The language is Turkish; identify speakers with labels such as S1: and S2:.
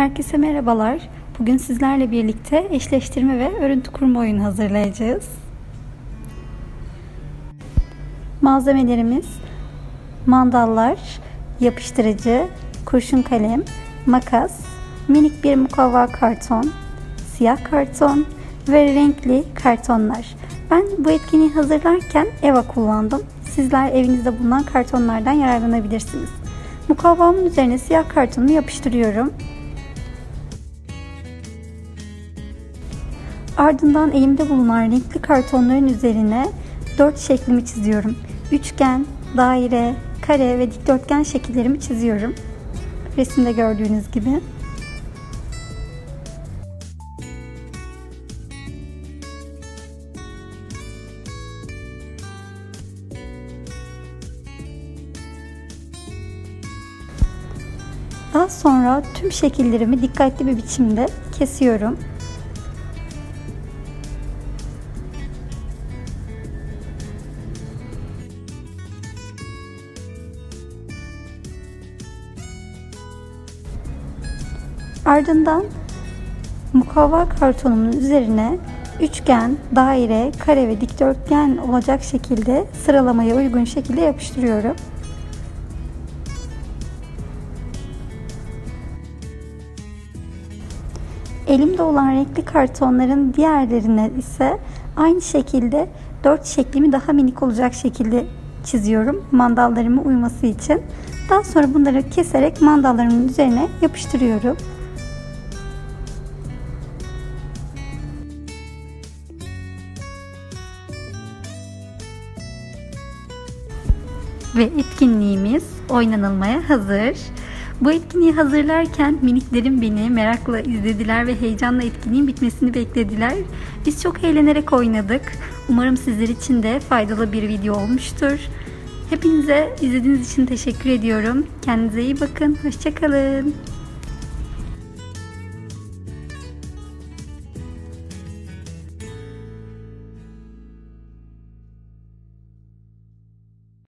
S1: Herkese merhabalar. Bugün sizlerle birlikte eşleştirme ve örüntü kurma oyunu hazırlayacağız. Malzemelerimiz mandallar, yapıştırıcı, kurşun kalem, makas, minik bir mukavva karton, siyah karton ve renkli kartonlar. Ben bu etkinliği hazırlarken EVA kullandım. Sizler evinizde bulunan kartonlardan yararlanabilirsiniz. Mukavvamın üzerine siyah kartonumu yapıştırıyorum. Ardından elimde bulunan renkli kartonların üzerine dört şeklimi çiziyorum. Üçgen, daire, kare ve dikdörtgen şekillerimi çiziyorum. Resimde gördüğünüz gibi. Daha sonra tüm şekillerimi dikkatli bir biçimde kesiyorum. Ardından mukavva kartonumun üzerine üçgen, daire, kare ve dikdörtgen olacak şekilde sıralamaya uygun şekilde yapıştırıyorum. Elimde olan renkli kartonların diğerlerine ise aynı şekilde dört şeklimi daha minik olacak şekilde çiziyorum mandallarıma uyması için. Daha sonra bunları keserek mandallarımın üzerine yapıştırıyorum. Ve etkinliğimiz oynanılmaya hazır. Bu etkinliği hazırlarken miniklerim beni merakla izlediler ve heyecanla etkinliğin bitmesini beklediler. Biz çok eğlenerek oynadık. Umarım sizler için de faydalı bir video olmuştur. Hepinize izlediğiniz için teşekkür ediyorum. Kendinize iyi bakın. Hoşçakalın.